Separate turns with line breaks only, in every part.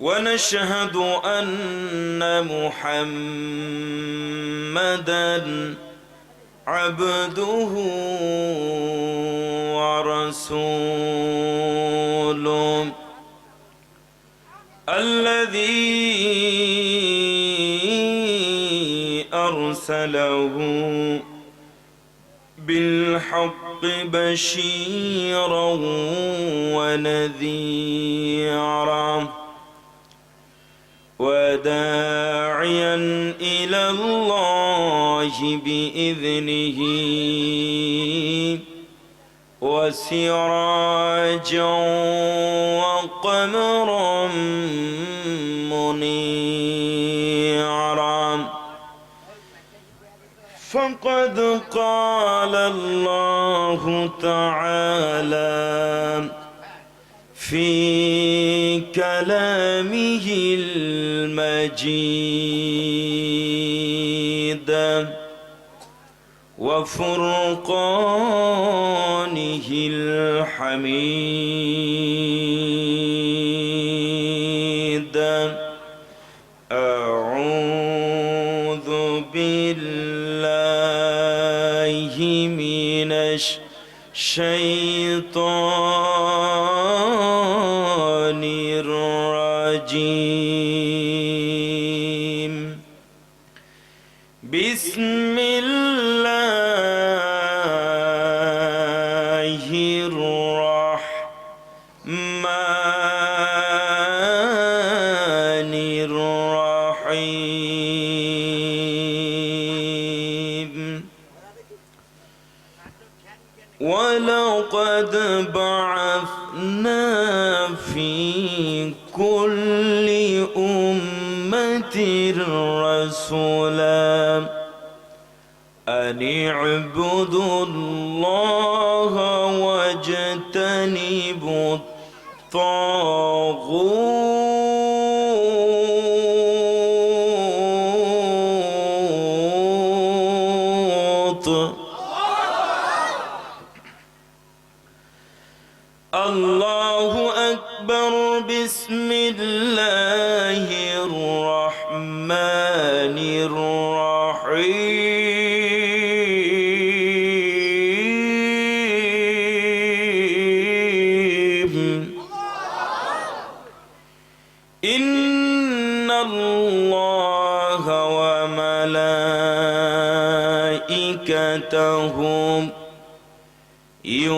ونشهد أن محمدا عبده ورسوله الذي أرسله بالحق بشيرا ونذيرا وداعيا إلى الله بإذنه وسراجا وقمرا منيرا. فقد قال الله تعالى في كلامه المجيد وفرقانه الحميد. أعوذ بالله من الشيطان الرحمن الرحيم. ولقد بعثنا في كل أمة رسولا أن اعبدوا الله واجتنبوا الطاغوت الله أكبر بسم الله.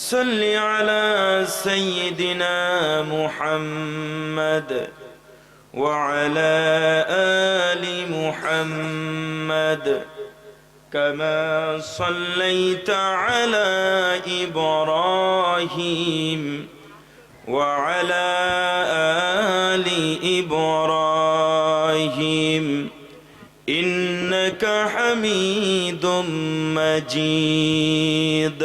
صل على سيدنا محمد وعلى آل محمد كما صليت على إبراهيم وعلى آل إبراهيم إنك حميد مجيد.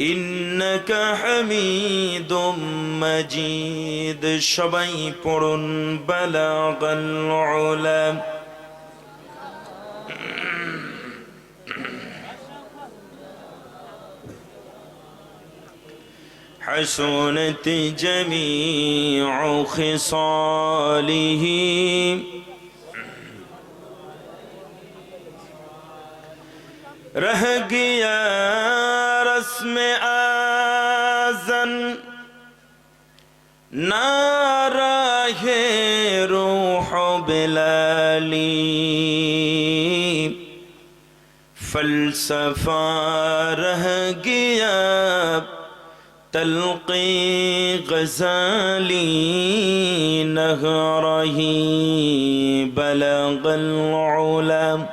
إنك حميد مجيد সবাই পড়ুন بلغ العلا حسنت جميع خصاله رہ گیا تعلیم فلسفہ رہ گیا تلقی غزالی نہ رہی بلغ العلم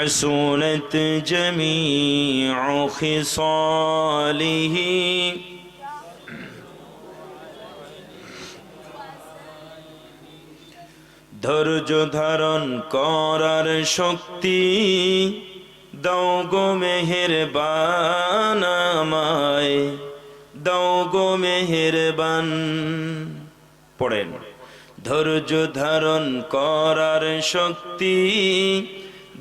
حسنت جميع خصاله ধৈর্য ধারণ করার শক্তি দাও গো মেহের বানামায় দাও গো মেহের বান পড়েন ধৈর্য ধারণ করার শক্তি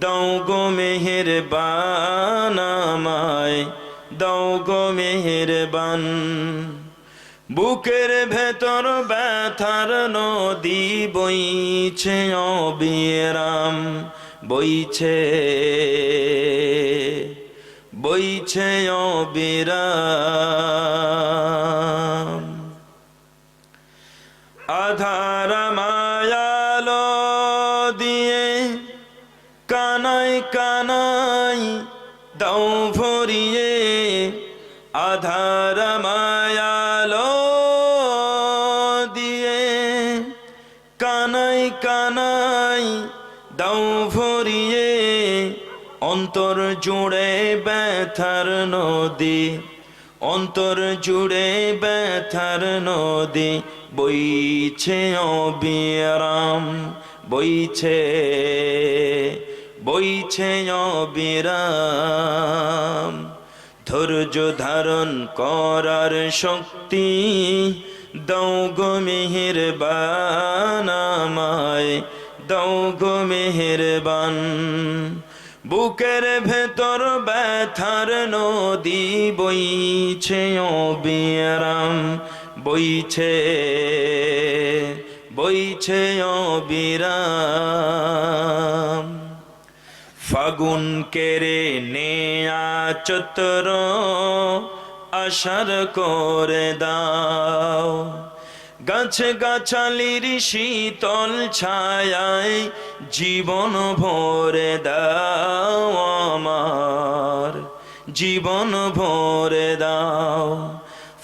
দাও গো মেহের বানামায় দাও গো বুকের ভেতর ব্যথার নদী বইছে অবিরাম, বইছে বইছে অবিরাম। আধার জুড়ে ব্যথার নদী, অন্তর জুড়ে ব্যথার নদী, বইছে অবিরাম, বইছে বইছে অবিরাম। ধৈর্য ধারণ করার শক্তি দাও গো মেহের বানামায় দাও গো মেহের বান বুকের ভেতর ব্যথার নদী বইছে অবিরাম, বইছে বইছে অবিরাম। ফাগুন কেরে নেয়া চতর আশার করে দাও। গাছ গাছালির শীতল ছায়ায় জীবন ভরে দাও আমার, জীবন ভরে দাও।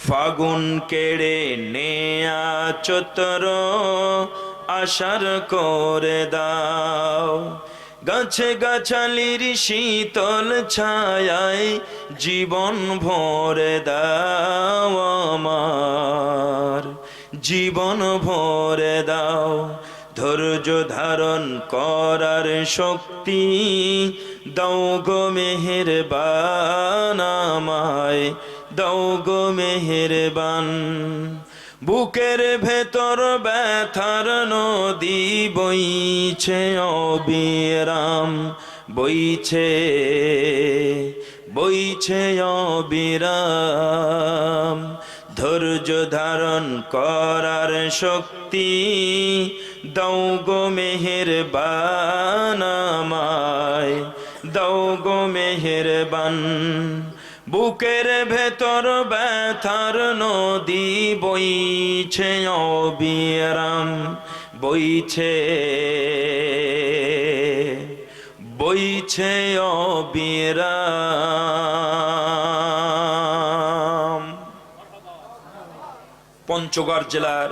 ফাগুন কেড়ে নেয়া চতর আশার করে দাও। গাছে গাছালির শীতল ছায়ায় জীবন ভরে দাও আমার, জীবন ভরে দাও। ধৈর্য ধারণ করার শক্তি দাও গো মেহের বানামায় দাও গো মেহের বান বুকের ভেতর ব্যথার নদী বইছে অবিরাম, বইছে বইছে অবিরাম। ধৈর্য ধারণ করার শক্তি দাও গো মেহের বানামায় গো মেহের বান বুকের ভেতর ব্যথার নদী বইছে অবিরাম, বইছে বইছে অবিরাম। পঞ্চগড় জেলার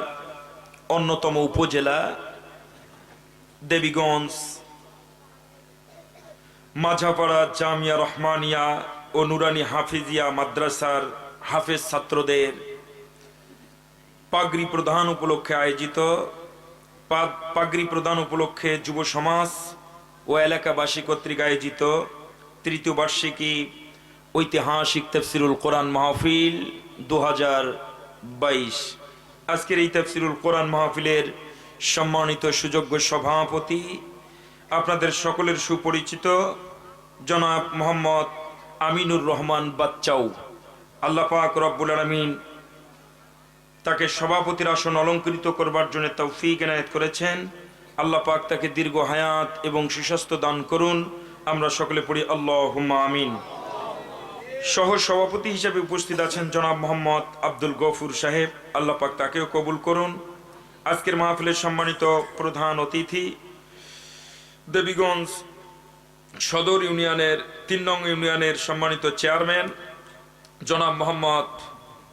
অন্যতম উপজেলা, দেবীগঞ্জ, মাঝাপাড়া জামিয়া রহমানিয়া ও নুরানি হাফিজিয়া মাদ্রাসার হাফেজ ছাত্রদের পাগড়ি প্রধান উপলক্ষে আয়োজিত পাগড়ি প্রদান উপলক্ষে যুব সমাজ ও এলাকাবাসী কর্তৃক আয়োজিত তৃতীয় বার্ষিকী ঐতিহাসিক তফসিরুল কোরআন মাহফিল দু হাজার আজকের এই তাফসিরুল কোরআন মাহফিলের সম্মানিত সুযোগ্য সভাপতি, আপনাদের সকলের সুপরিচিত জনাব মোহাম্মদ আমিনুর রহমান বাচ্চাউ। আল্লাহ পাক রব্বুল আলমিন তাকে সভাপতির আসন অলঙ্কৃত করবার জন্য তৌফিক এনায়েত করেছেন। আল্লাহ পাক তাকে দীর্ঘ হায়াত এবং সুস্বাস্থ্য দান করুন। আমরা সকলে পড়ি আল্লাহ আমিন। সহ সভাপতি হিসেবে উপস্থিত আছেন জনাব মোহাম্মদ আব্দুল গফুর সাহেব। আল্লাপাক তাকেও কবুল করুন। আজকের মাহফিলের সম্মানিত প্রধান অতিথি দেবীগঞ্জ সদর ইউনিয়নের, তিন নং ইউনিয়নের সম্মানিত চেয়ারম্যান জনাব মোহাম্মদ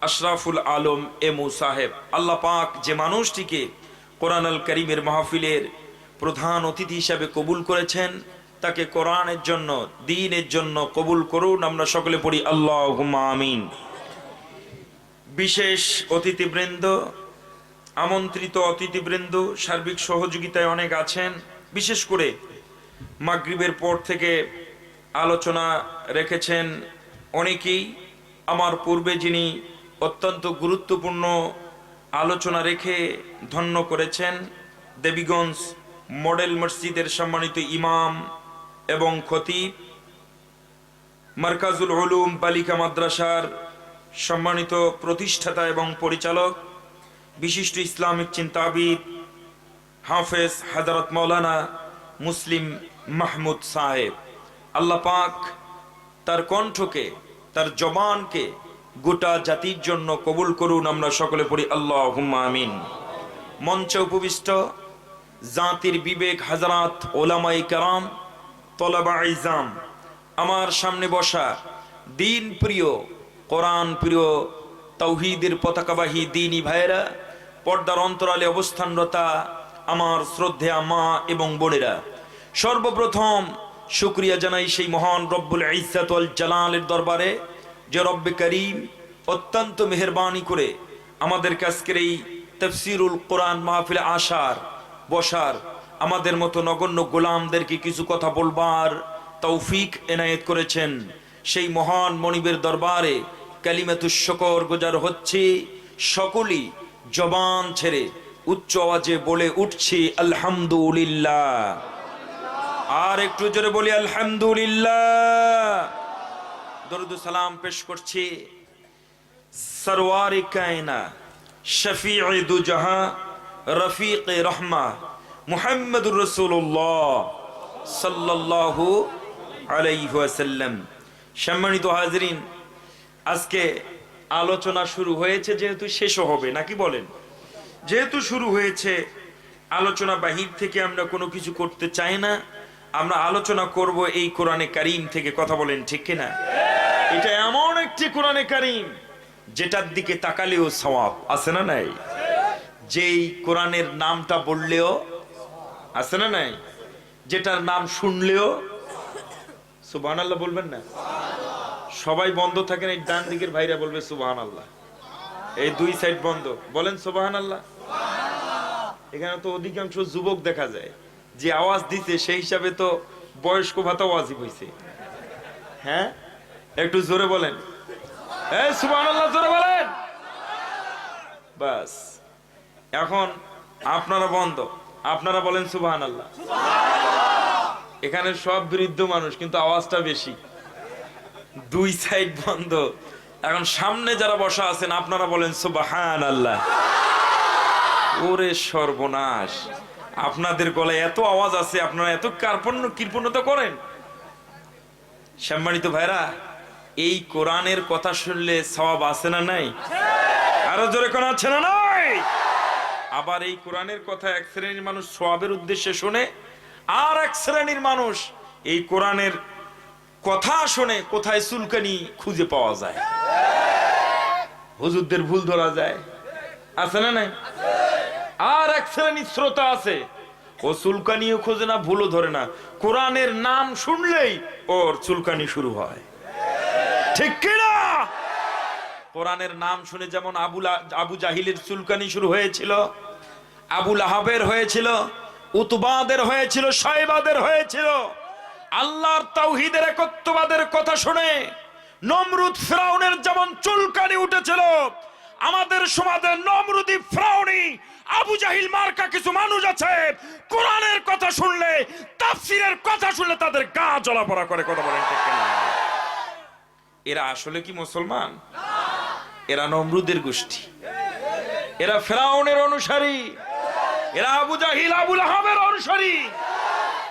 আশরাফুল আলম এমু সাহেব। আল্লাহ পাক যে মানুষটিকে কোরআন আল করিমের মাহফিলের প্রধান অতিথি হিসাবে কবুল করেছেন তাকে কোরআনের জন্য, দিনের জন্য কবুল করুন। আমরা সকলে পড়ি আল্লাহ আমিন। বিশেষ অতিথিবৃন্দ, আমন্ত্রিত অতিথিবৃন্দ, সার্বিক সহযোগিতায় অনেক আছেন। বিশেষ করে মাগরিবের পর থেকে আলোচনা রেখেছেন অনেকেই। আমার পূর্বে যিনি অত্যন্ত গুরুত্বপূর্ণ আলোচনা রেখে ধন্য করেছেন, দেবীগঞ্জ মডেল মসজিদের সম্মানিত ইমাম এবং খতিব, মার্কাজুল উলুম, বালিকা মাদ্রাসার সম্মানিত প্রতিষ্ঠাতা এবং পরিচালক, বিশিষ্ট ইসলামিক চিন্তাবিদ, হাফেজ হাজরত মৌলানা মুসলিম মাহমুদ সাহেব। আল্লাহ পাক তার কণ্ঠকে, তার জবানকে গোটা জাতির জন্য কবুল করুন, আমরা সকলে পড়ি আল্লাহ আমিন। মঞ্চে উপবিষ্ট জাতির বিবেক হাজারাত ওলামাই কারাম তলাবা আমার সামনে বসা দিন প্রিয়, কোরআন প্রিয় তৌহিদের পতাকাবাহী দিনী ভাইয়েরা, পর্দার অন্তরালে অবস্থানরতা আমার শ্রদ্ধেয়া মা এবং বোনেরা। সর্বপ্রথম শুক্রিয়া জানাই সেই মহান রব্বুল ইসাতুল জালালের দরবারে, যে রব্বে করিম অত্যন্ত মেহরবানি করে আমাদের আজকের এই তফসিরুল কোরআন মাহফিলে আসার, বসার আমাদের মতো নগণ্য গোলামদেরকে কিছু কথা বলবার তৌফিক এনায়েত করেছেন। সেই মহান মনিবের দরবারে কালিমাতুস শকর গোজার হচ্ছে। সকলেই জবান ছেড়ে উচ্চ আওয়াজে বলে উঠছি, আলহামদুলিল্লাহ। আর একটু জোরে বলি, আলহামদুলিল্লাহ। দরুদ সালাম পেশ করছি। সরওয়ার কায়না শফি দু জাহা রফিক রহমা মুহাম্মদুর রসুল্লাহ সাল্লাল্লাহু আলাইহি ওয়াসাল্লাম। সম্মানিত হাজরিন, আজকে আলোচনা শুরু হয়েছে, যেহেতু শেষও হবে, নাকি বলেন? যেহেতু শুরু হয়েছে, আলোচনা বাহির থেকে আমরা কোনো কিছু করতে চাই না, আমরা আলোচনা করব এই কোরআনে কারিম থেকে, কথা বলেন ঠিক কিনা? এটা এমন একটি কোরআনে কারিম, যেটার দিকে তাকালেও সওয়াব, আছে না নাই? যেই কোরআনের নামটা বললেও আছে না নাই? যেটার নাম শুনলেও সুবহান আল্লাহ বলবেন না? সবাই বন্ধ থাকেন, এই ডান দিকের ভাইরা বলবে সুবহান আল্লাহ এই দুই সাইড বন্ধ। বলেন সুবহান আল্লাহ এখানে তো অধিকাংশ যুবক দেখা যায়, যে আওয়াজ দিছে, সেই হিসাবে তো বয়স্ক ভাতা ওয়াজিব হয়েছে হ্যাঁ? একটু জোরে বলেন। এই সুবহানাল্লাহ, জোরে বলেন। বাস। এখন আপনারা বন্ধ। আপনারা বলেন সুবহানাল্লাহ। এখানে সব বৃদ্ধ মানুষ কিন্তু আওয়াজটা বেশি। দুই সাইড বন্ধ। এখন সামনে যারা বসা আছেন আপনারা বলেন সুবাহান আল্লাহ ওরে সর্বনাশ। আপনাদের গলায় এত আওয়াজ আছে আপনারা এত কার্পণ্য কৃপণতা করেন। সম্মানিত ভাইরা এই কোরআনের কথা শুনলে সওয়াব আছে না নাই? আরও জোরে কোন আছে না নাই? আবার এই কোরআনের কথা এক শ্রেণির মানুষ সোয়াবের উদ্দেশ্যে শুনে, আর এক শ্রেণির মানুষ এই কোরআনের কথা শুনে, কোথায় চুলকানি খুঁজে পাওয়া যায়? হুজুরদের ভুল ধরা যায়। আছে না নাই? আর এক শ্রেণির শ্রোতা আছে, ও চুলকানিও খোঁজে না, ভুলও ধরে না। কোরআনের নাম শুনলেই ওর চুলকানি শুরু হয়। ঠিক কিনা? কোরআনের নাম শুনে যেমন আবুল আবু জাহিলের চুলকানি শুরু হয়েছিল, আবুল আহাবের হয়েছিল, উতবাদের হয়েছিল, সাইবাদের হয়েছিল। আল্লাহর তাওহিদের একত্ববাদের কথা শুনে নমরুদ ফ্রাউনের যেমন চুলকানি উঠেছিল, আমাদের সমাজে নমরুদি ফ্রাউনি, আবু জাহিল মার্কা কিছু মানুষ আছে, কোরআনের কথা শুনলে, তাফসিরের কথা শুনলে তাদের গা জ্বলাপড়া করে, কথা বলেন এরা আসলে কি মুসলমান? এরা নমরুদের গোষ্ঠী। এরা ফেরাউনের অনুসারী। এরা আবু জাহিল, আবুল আহাবের অনুসারী।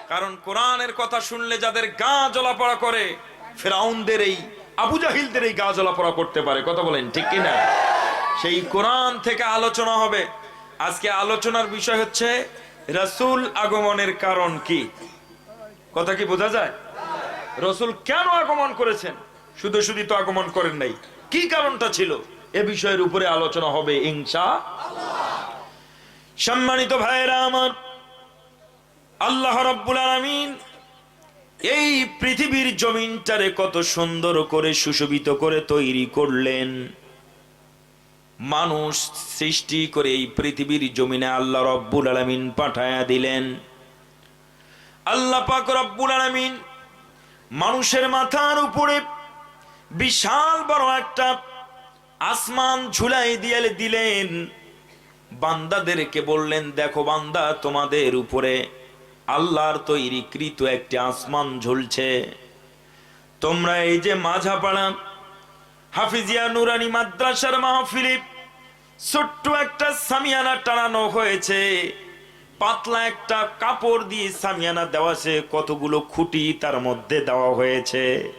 কারণ কোরআনের কথা শুনলে যাদের গা জ্বলাপড়া করে, ফেরাউনদের এই, আবু জাহিলদের এই গা জলাপড়া করতে পারে। কথা বলেন, ঠিক কিনা সেই কোরআন থেকে আলোচনা হবে। আজকে আলোচনার বিষয় হচ্ছে, রাসূল আগমনের কারণ কি? কথা কি বোঝা যায়? রসুল কেন আগমন করেছেন? শুধু শুধু তো আগমন করেন নাই। কি কারণটা ছিল? এ বিষয়ের উপরে আলোচনা হবে ইনশা সম্মানিত ভাইয়েরা আমার, আল্লাহ রব্বুল আলামিন এই পৃথিবীর জমিনটারে কত সুন্দর করে সুশোভিত করে তৈরি করলেন। মানুষ সৃষ্টি করে এই পৃথিবীর জমিনে আল্লাহ রব্বুল আলামিন পাঠায়া দিলেন। আল্লাহ পাক রব্বুল আলামিন মানুষের মাথার উপরে বিশাল বড় একটা আসমান ঝুলাই দিয়ে দিলেন। বান্দাদেরকে বললেন, দেখো বান্দা, তোমাদের উপরে আল্লাহর তৈরি কৃত একটি আসমান ঝুলছে। তোমরা এই যে মাঝাপাড়া হাফিজিয়া নুরানি মাদ্রাসার মাহফিলিপ ছোট্ট একটা সামিয়ানা টানানো হয়েছে। পাতলা একটা কাপড় দিয়ে সামিয়ানা দেওয়া আছে, কতগুলো খুঁটি তার মধ্যে দেওয়া হয়েছে।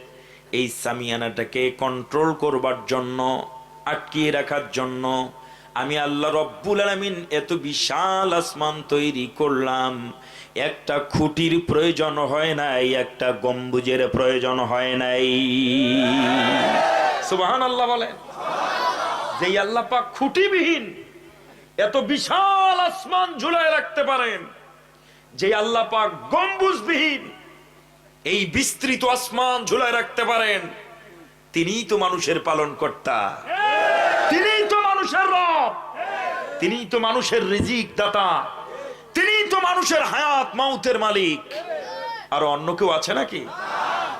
এই সামিয়ানাটাকে কন্ট্রোল করবার জন্য, আটকিয়ে রাখার জন্য আমি আল্লাহ রব্বুল আলামিন এত বিশাল আসমান তৈরি করলাম। একটা খুঁটির প্রয়োজন হয় নাই, একটা গম্বুজের প্রয়োজন হয় নাই। সুবাহান আল্লাহ বলেন। যেই আল্লাহ পাক খুঁটিবিহীন, এত বিশাল আসমান ঝুলায় রাখতে পারেন। যে আল্লাহ পাক গম্বুজবিহীন এই বিস্তৃত আসমান ঝুলায় রাখতে পারেন। তিনিই তো মানুষের পালন কর্তা তিনিই তো মানুষের রব। তিনিই তো মানুষের রিজিক দাতা। তিনিই তো মানুষের হায়াত মাউতের মালিক। আর অন্য কেউ আছে নাকি?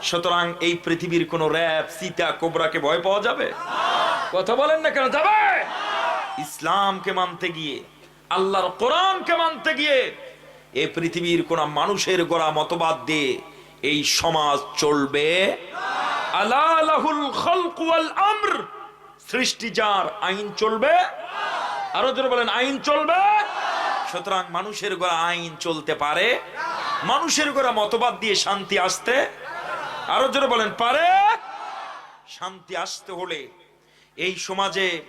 সুতরাং এই পৃথিবীর কোন র্যাব, সীতা, কোবরাকে ভয় পাওয়া যাবে? কথা বলেন না কেন, যাবে? ইসলামকে মানতে গিয়ে, আল্লাহর কোরআনকে মানতে গিয়ে, এ পৃথিবীর কোন মানুষের গোড়া মতবাদ দিয়ে এই সমাজ চলবে। আলা লাহুল খালক ওয়াল আমর। সৃষ্টি যার আইন চলবে। আরও জোরে বলেন, আইন চলবে। সুতরাং মানুষের গোড়া আইন চলতে পারে। মানুষের গোড়া মতবাদ দিয়ে শান্তি আসতে। আরও জোরে বলেন, পারে। শান্তি আসতে হলে, এই সমাজে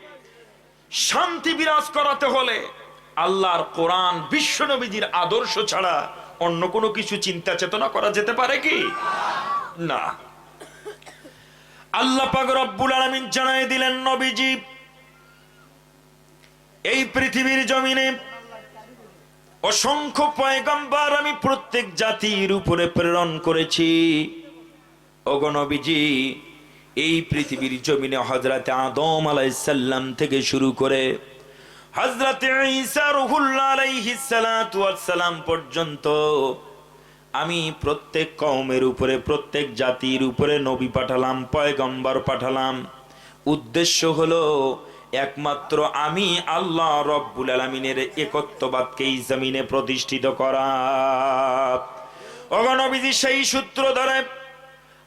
শান্তি বিরাজ করাতে হলে আল্লাহর কোরআন বিশ্ব নবীজির আদর্শ ছাড়া অন্য কোনো কিছু চিন্তা চেতনা করা যেতে পারে কি? না। আল্লাহ পাক রব্বুল আলামিন জানাই দিলেন নবীজি, এই পৃথিবীর জমিনে অসংখ্য পয়গম্বর আমি প্রত্যেক জাতির উপরে প্রেরণ করেছি। অগণবীজি এই পৃথিবীর জমিনে হজরতে আদম আলাইসাল্লাম থেকে শুরু করে হজরতে সালাম পর্যন্ত আমি প্রত্যেক কওমের উপরে, প্রত্যেক জাতির উপরে নবী পাঠালাম, পয়গম্বর পাঠালাম। উদ্দেশ্য হলো একমাত্র আমি আল্লাহ রব্বুল আলমিনের একত্ববাদকে এই জমিনে প্রতিষ্ঠিত করা। অগণবিধি সেই সূত্র ধরে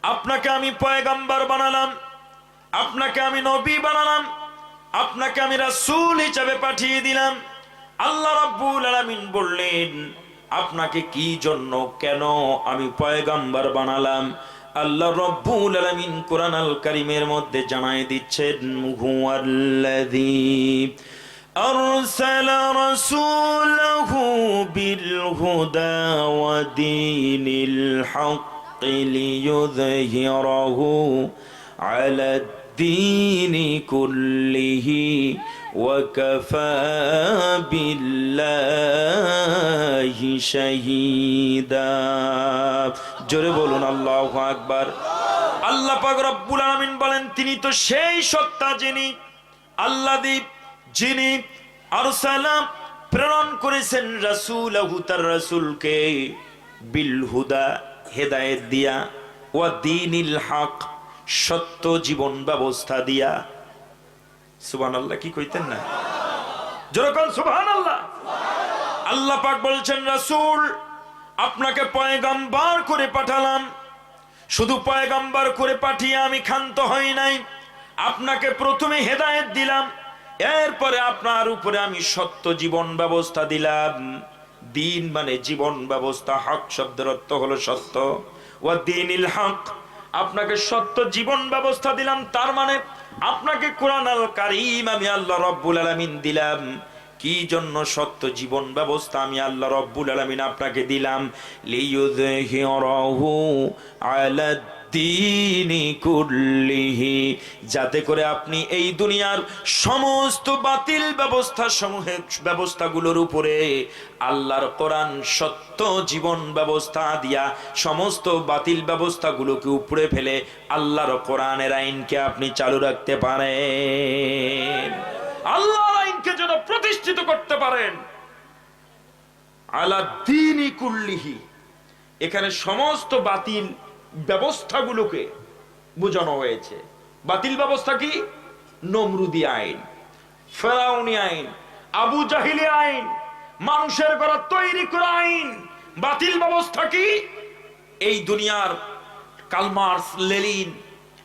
আপনাকে আমি পয়গাম্বার বানালাম, আপনাকে আমি নবী বানালাম আপনাকে আমি রাসূল হিসাবে পাঠিয়ে দিলাম আল্লাহ রাব্বুল আলামিন বললেন আপনাকে কি জন্য কেন আমি পয়গাম্বার বানালাম আল্লাহ রব্বুল আলামিন কোরআন আল কারীমের মধ্যে জানায় দিচ্ছেন হুয়াল্লাযী أرسل رسوله بالهدى ودين الحق ليظهره على الدين كله وكفى بالله شهيدا জোরে বলুন আল্লাহু আকবার আল্লাহ পাক রব্বুল আলামিন বলেন তিনি তো সেই সত্তা যিনি আল্লাহ যিনি আরসালাম প্রেরণ করেছেন রাসূলাহু তার রাসূলকে বিল হুদা হেদায়েত দিয়া ওয়া দীনিল হক সত্য জীবন ব্যবস্থা দিয়া। সুবান আল্লাহ কি কইতেন না? যেরকম সুবহানাল্লাহ। আল্লাহ আল্লাহ পাক বলছেন, রাসূল, আপনাকে পয়গাম্বার করে পাঠালাম। শুধু পয়গাম্বার করে পাঠিয়ে আমি ক্ষান্ত হই নাই। আপনাকে প্রথমে হেদায়েত দিলাম। এরপরে আপনার উপরে আমি সত্য জীবন ব্যবস্থা দিলাম। দিন মানে জীবন ব্যবস্থা, হক শব্দের অর্থ হলো সত্য। ও দিনিল হক আপনাকে সত্য জীবন ব্যবস্থা দিলাম, তার মানে আপনাকে কোরআন আল কারিম আমি আল্লাহ রব্বুল আলমিন দিলাম। কি জন্য সত্য জীবন ব্যবস্থা আমি আল্লাহ রব্বুল আলামিন আপনাকে দিলাম? যাতে করে আপনি এই দুনিয়ার সমস্ত বাতিল ব্যবস্থা সমূহের ব্যবস্থাগুলোর উপরে আল্লাহর কোরআন সত্য জীবন ব্যবস্থা দিয়া সমস্ত বাতিল ব্যবস্থাগুলোকে উপরে ফেলে আল্লাহর কোরআনের আইনকে আপনি চালু রাখতে পারেন। আল্লাহর আইনকে যেন প্রতিষ্ঠিত করতে পারেন। আলা দিনই কুল্লিহি। এখানে সমস্ত বাতিল ব্যবস্থাগুলোকে বোঝানো হয়েছে। বাতিল ব্যবস্থা কি? নমরুদি আইন, ফেরাউনি আইন, আবু জাহিলি আইন, মানুষের করা তৈরি করা আইন। বাতিল ব্যবস্থা কি? এই দুনিয়ার কালমার্স, লেলিন,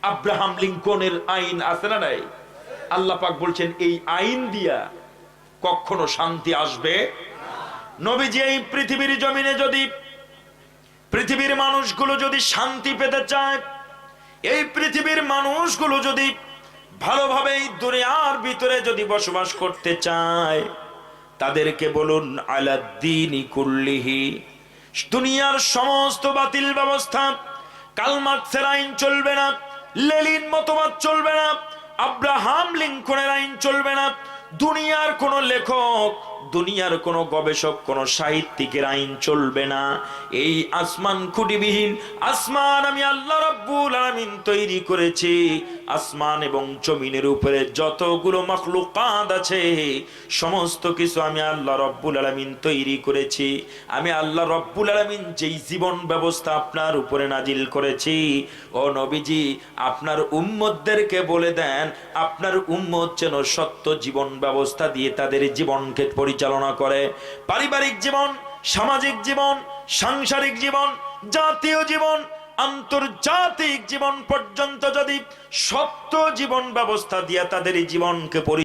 আব্রাহাম লিঙ্কনের আইন আছে না নাই? আল্লাহ পাক বলছেন, এই আইন দিয়া কখনো শান্তি আসবে? নবীজি, এই পৃথিবীর জমিনে যদি, পৃথিবীর মানুষগুলো যদি শান্তি পেতে চায়, এই পৃথিবীর মানুষগুলো যদি ভালোভাবে এই দুনিয়ার ভিতরে যদি বসবাস করতে চায়, তাদেরকে বলুন আলাদ্দিনী কুল্লিহি। দুনিয়ার সমস্ত বাতিল ব্যবস্থা কালমার্কসের আইন চলবে না, লেলিন মতবাদ চলবে না আব্রাহাম লিঙ্কনের আইন চলবে না। দুনিয়ার কোন লেখক, দুনিয়ার কোন গবেষক, কোন সাহিত্যিকের আইন চলবে না। এই আসমান খুঁটিবিহীন, আসমান আমি আল্লাহ রাব্বুল আলামিন তৈরি করেছি। আসমান এবং জমিনের উপরে যতগুলো মখলুকাত আছে, সমস্ত কিছু আমি আল্লাহ রব্বুল আলামিন তৈরি করেছি। আমি আল্লাহ রব্বুল আলামিন যেই জীবন ব্যবস্থা আপনার উপরে নাজিল করেছি, ও নবীজি, আপনার উম্মতদেরকে বলে দেন, আপনার উম্মত যেন সত্য জীবন ব্যবস্থা দিয়ে তাদের জীবনকে পরিচালনা করে। পারিবারিক জীবন, সামাজিক জীবন, সাংসারিক জীবন, জাতীয় জীবন, আন্তর্জাতিক জীবন পর্যন্ত যদি সত্য জীবন ব্যবস্থা দিয়ে তাদের জীবনকে পরি